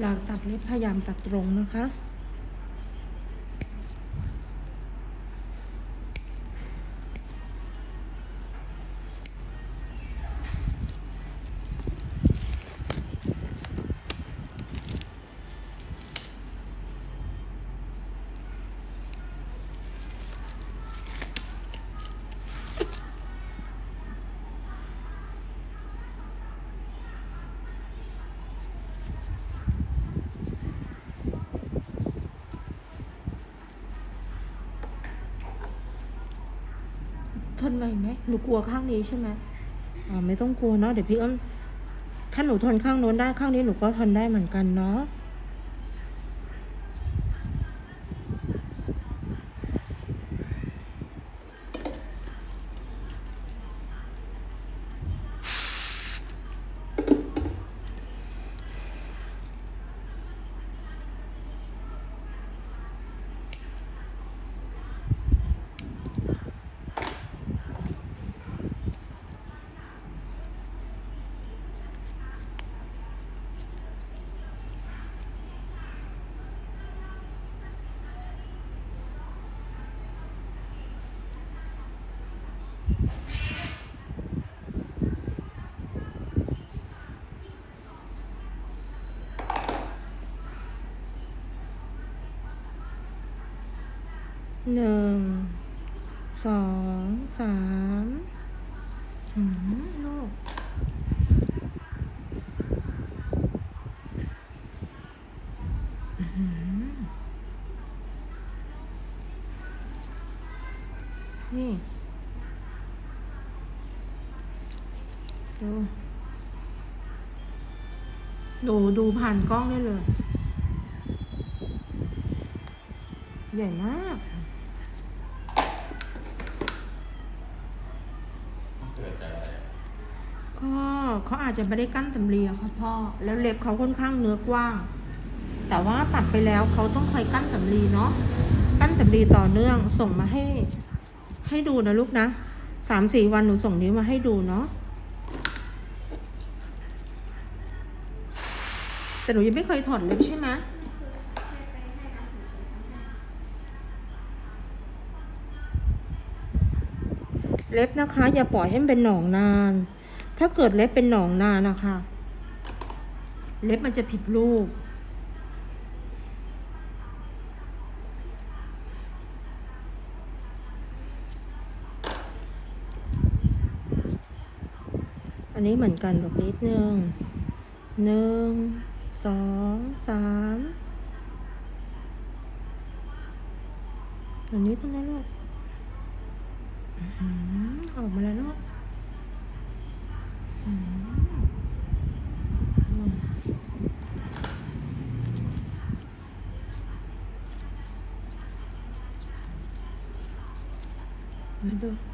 หลังตัดเล็บพยายามตัดตรงนะคะ ทนไหวไหมหนูกลัวข้างนี้ใช่ไหมอ๋อไม่ต้องกลัวเนาะเดี๋ยวพี่อ้นถ้าหนูทนข้างโน้นได้ข้างนี้หนูก็ทนได้เหมือนกันเนาะ หนึ่งสองสามอืมลูกอื้อหือนี่ ดู ดูดูผ่านกล้องได้เลย ใหญ่มากเกิดจากอะไรอะก็เขาอาจจะไม่ได้กั้นสำลีอะค่ะพ่อ แล้วเล็บเขาค่อนข้างเนื้อกว้าง แต่ว่าตัดไปแล้วเขาต้องคอยกั้นสำลีเนาะ กั้นสำลีต่อเนื่องส่งมาให้ ให้ดูนะลูกนะสามสี่วันหนูส่งนี้วมาให้ดูเนาะ แต่ หนูยังไม่เคยถอดเล็บใช่ไหมเล็บนะคะ อย่าปล่อยให้มันเป็นหนองนาน ถ้าเกิดเล็บเป็นหนองนานนะคะ เล็บมันจะผิดรูปอันนี้เหมือนกันดอกนิดนึงหนึ่ง สองสามอันนี้ตรงนั้นลูกออกมาแล้วลูกอื้อหืออืมมาดู